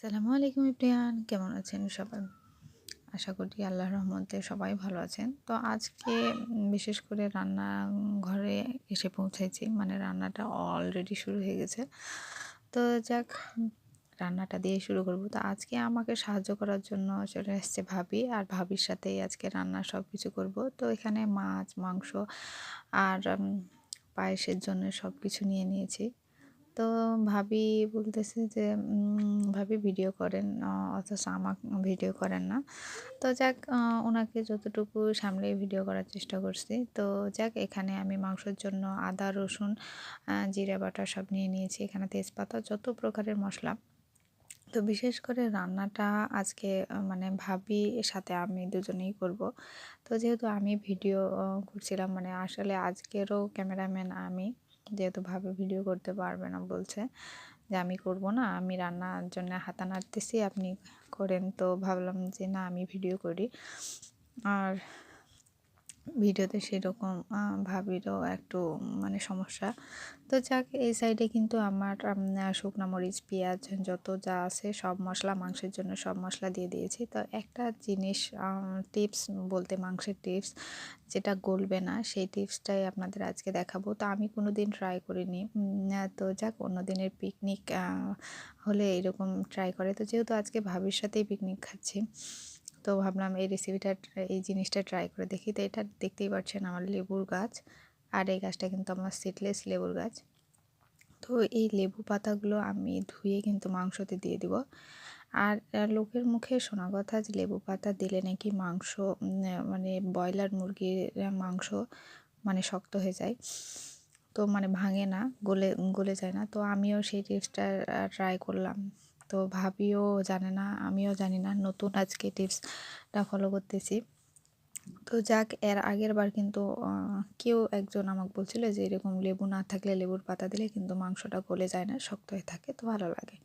সালামু আলাইকুম ইব্রিয়ান, কেমন আছেন সবাই? আশা করি আল্লাহর রহমতে সবাই ভালো আছেন। তো আজকে বিশেষ করে রান্না ঘরে এসে পৌঁছেছি মানে রান্নাটা অলরেডি শুরু হয়ে গেছে। তো যাক, রান্নাটা দিয়ে শুরু করব। তো আজকে আমাকে সাহায্য করার জন্য চলে এসছে ভাবি, আর ভাবির সাথেই আজকে রান্না সব কিছু করব। তো এখানে মাছ, মাংস, আর পায়েসের জন্য সব কিছু নিয়ে নিয়েছি। তো ভাবি বলতেছে যে ভাবি ভিডিও করেন অথচ আমাকে ভিডিও করেন না। তো যাক ওনাকে যতটুকু সামলে ভিডিও করার চেষ্টা করছি। তো যাক, এখানে আমি মাংসের জন্য আদা, রসুন জিরা, বাটা সব নিয়ে নিয়েছি। এখানে তেজপাতা, যত প্রকারের মশলা। তো বিশেষ করে রান্নাটা আজকে মানে ভাবি সাথে আমি দুজনেই করব। তো যেহেতু আমি ভিডিও করছিলাম মানে আসলে আজকেরও ক্যামেরাম্যান আমি যেহেতু ভাবে ভিডিও করতে পারবে না, বলছে যে আমি করব না, আমি রান্নার জন্য হাতা নাড়তেছি, আপনি করেন। তো ভাবলাম যে না, আমি ভিডিও করি। আর ভিডিওতে সেরকম ভাবিরও একটু মানে সমস্যা। তো যাক, এই সাইডে কিন্তু আমার শুকনো মরিচ, পেঁয়াজ, যত যা আছে সব মশলা, মাংসের জন্য সব মশলা দিয়ে দিয়েছি। তো একটা জিনিস টিপস বলতে মাংসের টিপস যেটা গলবে না, সেই টিপসটাই আপনাদের আজকে দেখাবো। তো আমি কোনো দিন ট্রাই করিনি তো যাক, অন্য দিনের পিকনিক হলে এরকম ট্রাই করে। তো যেহেতু আজকে ভাবির সাথেই পিকনিক খাচ্ছি। তো ভাবলাম এই রেসিপিটা এই জিনিসটা ট্রাই করে দেখি। তো এটা দেখতেই পাচ্ছেন আমার লেবুর গাছ আর এই গাছটা কিন্তু আমার সিডলেস লেবুর গাছ। তো এই লেবু পাতাগুলো আমি ধুয়ে কিন্তু মাংসতে দিয়ে দিব। আর লোকের মুখে শোনা কথা যে লেবু পাতা দিলে নাকি মাংস মানে ব্রয়লার মুরগির মাংস মানে শক্ত হয়ে যায়। তো মানে ভাঙে না, গলে গলে যায় না। তো আমিও সেই টিপসটা ট্রাই করলাম। তো ভাবিও জানে না, আমিও জানি না, নতুন আজকে টিপসটা ফলো করতেছি। তো যাক, এর আগের বার কিন্তু কেউ একজন আমাকে বলছিল যে এরকম লেবু না থাকলে লেবুর পাতা দিলে কিন্তু মাংসটা গলে যায় না, শক্ত হয়ে থাকে, তো ভালো লাগে।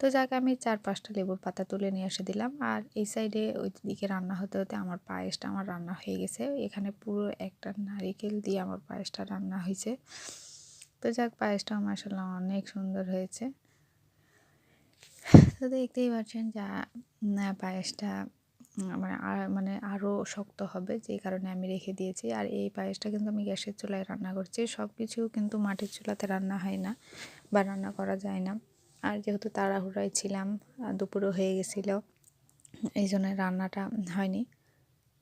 তো যাক, আমি চার পাঁচটা লেবুর পাতা তুলে নিয়ে এসে দিলাম, আর এই সাইডে ওই দিকে রান্না হতে হতে আমার পায়েসটা আমার রান্না হয়ে গেছে, এখানে পুরো একটা নারিকেল দিয়ে আমার পায়েসটা রান্না হয়েছে। তো যাক, পায়েসটা মাসাল্লাহ অনেক সুন্দর হয়েছে। তো দেখতেই পাচ্ছেন যা পায়েসটা মানে মানে আরও শক্ত হবে, যেই কারণে আমি রেখে দিয়েছি। আর এই পায়েসটা কিন্তু আমি গ্যাসের চুলায় রান্না করছি। সব কিছু কিন্তু মাটির চুলাতে রান্না হয় না বা রান্না করা যায় না। আর যেহেতু তাড়াহুড়ায় ছিলাম দুপুরও হয়ে গেছিল, এই জন্য রান্নাটা হয়নি।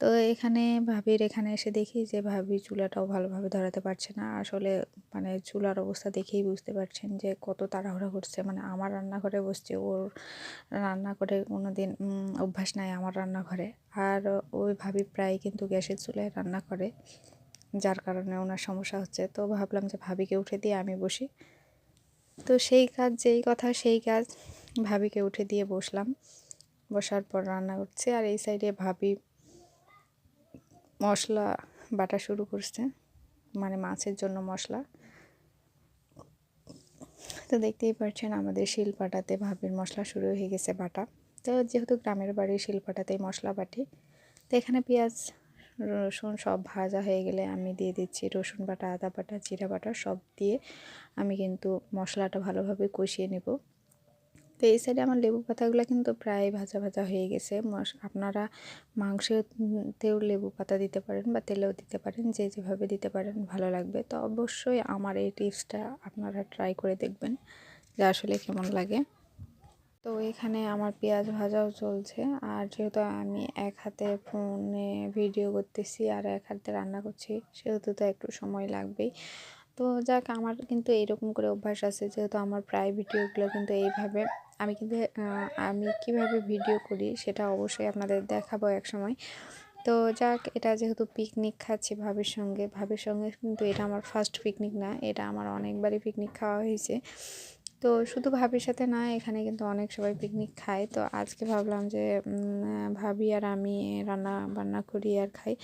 তো এখানে ভাবির এখানে এসে দেখি যে ভাবি চুলাটাও ভালোভাবে ধরাতে পারছে না। আসলে মানে চুলার অবস্থা দেখেই বুঝতে পারছেন যে কত তাড়াহুড়া করছে। মানে আমার রান্নাঘরে বসছে, ওর রান্না করে কোনো দিন অভ্যাস নাই আমার রান্নাঘরে। আর ওই ভাবি প্রায় কিন্তু গ্যাসের চুলায় রান্না করে, যার কারণে ওনার সমস্যা হচ্ছে। তো ভাবলাম যে ভাবিকে উঠে দিয়ে আমি বসি। তো সেই কাজ, যেই কথা, সেই কাজ ভাবিকে উঠে দিয়ে বসলাম। বসার পর রান্না করছে। আর এই সাইডে ভাবি মশলা, বাটা শুরু করছে মানে মাছের জন্য মশলা। তো দেখতেই পাচ্ছেন আমাদের শিলপাটাতে ভাবির মশলা শুরু হয়ে গেছে বাটা। তো যেহেতু গ্রামের বাড়ির শিলপাটাতেই মশলা বাটি, তো এখানে পেঁয়াজ, রসুন সব ভাজা হয়ে গেলে আমি দিয়ে দিচ্ছি রসুন বাটা, আদা বাটা, জিরা বাটা সব দিয়ে আমি কিন্তু মশলাটা ভালোভাবে কষিয়ে নেব। তো এই সাইডে আমার লেবু পাতাগুলো কিন্তু প্রায় ভাজা ভাজা হয়ে গেছে। আপনারা মাংসতেও লেবু পাতা দিতে পারেন বা তেলেও দিতে পারেন, যে যেভাবে দিতে পারেন ভালো লাগবে। তো অবশ্যই আমার এই টিপসটা আপনারা ট্রাই করে দেখবেন যে আসলে কেমন লাগে। তো এখানে আমার পেঁয়াজ ভাজাও চলছে, আর যেহেতু আমি এক হাতে ফোনে ভিডিও করতেছি আর এক হাতে রান্না করছি, সেহেতু তো একটু সময় লাগবেই। তো যাক, আমার কিন্তু এইরকম করে অভ্যাস আছে, যেহেতু আমার প্রায় ভিডিওগুলো কিন্তু এইভাবে আমি কিন্তু আমি কীভাবে ভিডিও করি সেটা অবশ্যই আপনাদের দেখাবো এক সময়। তো যাক, এটা যেহেতু পিকনিক খাচ্ছি ভাবির সঙ্গে ভাবির সঙ্গে কিন্তু এটা আমার ফার্স্ট পিকনিক না, এটা আমার অনেকবারই পিকনিক খাওয়া হয়েছে। তো শুধু ভাবির সাথে না, এখানে কিন্তু অনেক সবাই পিকনিক খায়। তো আজকে ভাবলাম যে ভাবি আর আমি রান্না বান্না করি আর খাই।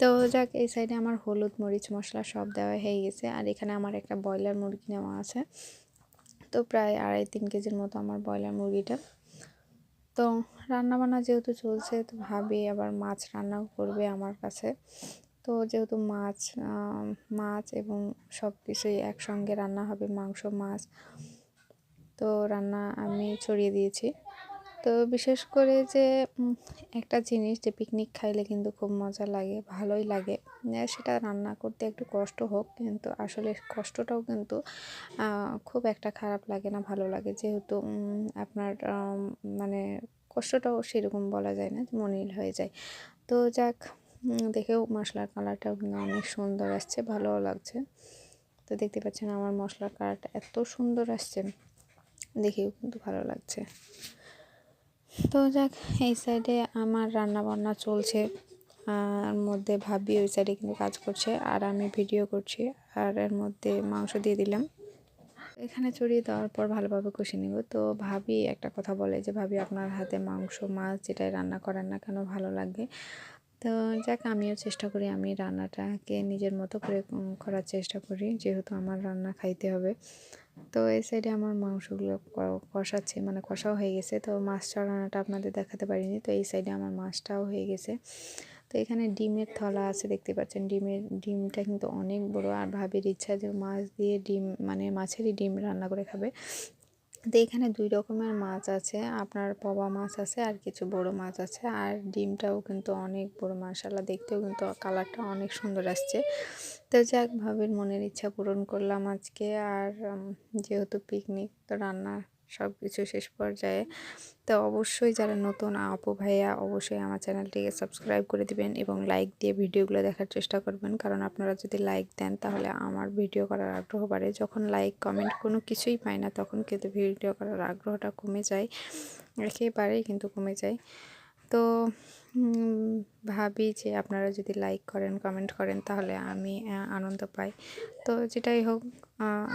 তো যাক, এই সাইডে আমার হলুদ, মরিচ, মশলা সব দেওয়া হয়ে গেছে। আর এখানে আমার একটা ব্রয়লার মুরগি নেওয়া আছে। তো প্রায় আড়াই তিন কেজির মতো আমার ব্রয়লার মুরগিটা। তো রান্নাবান্না যেহেতু চলছে, তো ভাবি আবার মাছ রান্নাও করবে আমার কাছে। তো যেহেতু মাছ মাছ এবং সব কিছুই একসঙ্গে রান্না হবে, মাংস, মাছ, তো রান্না আমি ছড়িয়ে দিয়েছি। তো বিশেষ করে যে একটা জিনিস যে পিকনিক খাইলে কিন্তু খুব মজা লাগে, ভালোই লাগে। সেটা রান্না করতে একটু কষ্ট হোক, কিন্তু আসলে কষ্টটাও কিন্তু খুব একটা খারাপ লাগে না, ভালো লাগে। যেহেতু আপনার মানে কষ্টটাও সেরকম বলা যায় না মনিল হয়ে যায়। তো যাক দেখেও মশলার কালারটাও কিন্তু অনেক সুন্দর আসছে, ভালোও লাগছে। তো দেখতে পাচ্ছেন আমার মশলার কালারটা এত সুন্দর আসছে, দেখেও কিন্তু ভালো লাগছে। তো যাক, এই সাইডে আমার রান্না বান্না চলছে। আর মধ্যে ভাবি ওই সাইডে কিন্তু কাজ করছে, আর আমি ভিডিও করছি, আর এর মধ্যে মাংস দিয়ে দিলাম। এখানে চড়িয়ে দেওয়ার পর ভালোভাবে কষে নিব। তো ভাবি একটা কথা বলে যে, ভাবি, আপনার হাতে মাংস, মাছ যেটাই রান্না করেন না কেন, ভালো লাগে? তো যাক, আমিও চেষ্টা করি, আমি রান্নাটাকে নিজের মতো করে করার চেষ্টা করি, যেহেতু আমার রান্না খাইতে হবে। তো এই সাইডে আমার মাংসগুলো কষাচ্ছে মানে কষাও হয়ে গেছে। তো মাছ চড়ানোটা আপনাদের দেখাতে পারিনি। তো এই সাইডে আমার মাছটাও হয়ে গেছে। তো এখানে ডিমের থলা আছে, দেখতে পাচ্ছেন। ডিমের, ডিমটা কিন্তু অনেক বড়। আর ভাবির ইচ্ছা যে মাছ দিয়ে ডিম মানে মাছেরই ডিম রান্না করে খাবে। তো এখানে দুই রকমের মাছ আছে। আপনার পবা মাছ আছে আর কিছু বড় মাছ আছে। আর ডিমটাও কিন্তু অনেক বড় মাসালা দেখতেও কিন্তু কালারটা অনেক সুন্দর আসছে। তো যাক, ভাবির মনের ইচ্ছা পূরণ করলাম আজকে। আর যেহেতু পিকনিক তো রান্না সব কিছু শেষ পর্যায়ে। তো অবশ্যই যারা নতুন, আপু ভাইয়া, অবশ্যই আমার চ্যানেলটিকে সাবস্ক্রাইব করে দিবেন এবং লাইক দিয়ে ভিডিওগুলো দেখার চেষ্টা করবেন। কারণ আপনারা যদি লাইক দেন, তাহলে আমার ভিডিও করার আগ্রহ বাড়ে। যখন লাইক কমেন্ট কোনো কিছুই পায় না, তখন কিন্তু ভিডিও করার আগ্রহটা কমে যায়। একেবারেই কিন্তু কমে যায়। তো ভাবি যে আপনারা যদি লাইক করেন কমেন্ট করেন, তাহলে আমি আনন্দ পাই। তো যেটাই হোক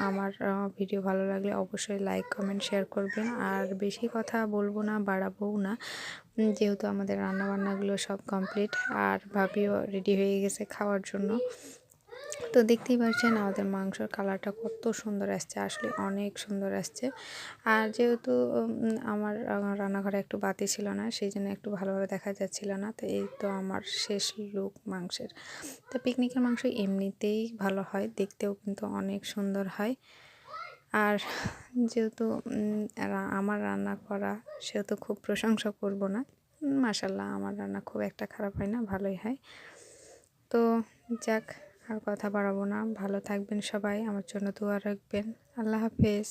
আমার ভিডিও ভালো লাগলে অবশ্যই লাইক কমেন্ট শেয়ার করবেন। আর বেশি কথা বলব না, বাড়াবোও না। যেহেতু আমাদের রান্নাবান্নাগুলো সব কমপ্লিট আর ভাবিও রেডি হয়ে গেছে খাওয়ার জন্য। তো দেখতেই পাচ্ছেন আমাদের মাংসর কালারটা কত সুন্দর আসছে, আসলে অনেক সুন্দর আসছে। আর যেহেতু আমার রান্নাঘরে একটু বাতি ছিল না, সেই জন্য একটু ভালোভাবে দেখা যাচ্ছিল না, তো এই তো আমার শেষ লুক মাংসের। তো পিকনিকের মাংস এমনিতেই ভালো হয়, দেখতেও কিন্তু অনেক সুন্দর হয়। আর যেহেতু আমার রান্না করা, সেহেতু খুব প্রশংসা করব না। মাসাল্লাহ আমার রান্না খুব একটা খারাপ হয় না, ভালোই হয়। তো যাক আর কথা বাড়াবো না। ভালো থাকবেন সবাই। আমার জন্য দোয়া রাখবেন। আল্লাহ হাফেজ।